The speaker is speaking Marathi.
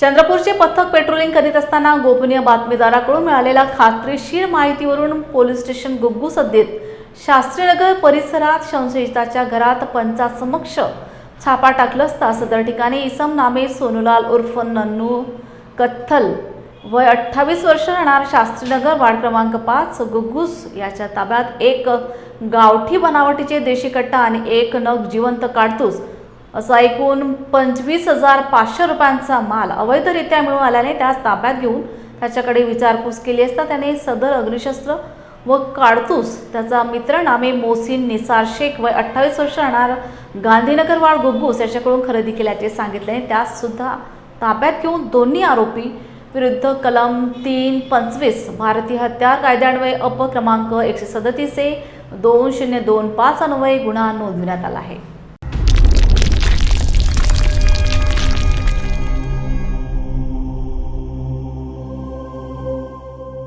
चंद्रपूरचे पथक पेट्रोलिंग करीत असताना गोपनीय बातमीदाराकडून मिळालेल्या खात्रीशीर माहितीवरून पोलीस स्टेशन गुग्गू सद्दीत. शास्त्रीनगर परिसरात संशयिताच्या घरात पंचासमक्ष छापा टाकला असता सदर ठिकाणी इसम नामे सोनूलाल उर्फ नन्नू कत्थल वय अठ्ठावीस वर्ष राहणार शास्त्रीनगर वार्ड क्रमांक पाच गुग्गूस. याच्या ताब्यात एक गावठी बनावटीचे देशी कट्टा आणि एक नग जिवंत काडतूस. असा एकूण पंचवीस हजार पाचशे रुपयांचा माल अवैधरित्या मिळून आल्याने त्यास ताब्यात घेऊन त्याच्याकडे विचारपूस केली असता त्याने सदर अग्निशस्त्र व काडतूस त्याचा मित्र नामे मोसिन निसार शेख वय अठ्ठावीस वर्ष राहणार गांधीनगर वाड गुग्गूस याच्याकडून खरेदी केल्याचे सांगितले त्याससुद्धा ताब्यात घेऊन दोन्ही आरोपी विरुद्ध कलम तीन पंचवीस भारतीय हत्यार कायद्यान्वये अप क्रमांक एकशे सदतीस ए दोन शून्य दोन पाच अन्वये गुन्हा नोंदविण्यात आला आहे.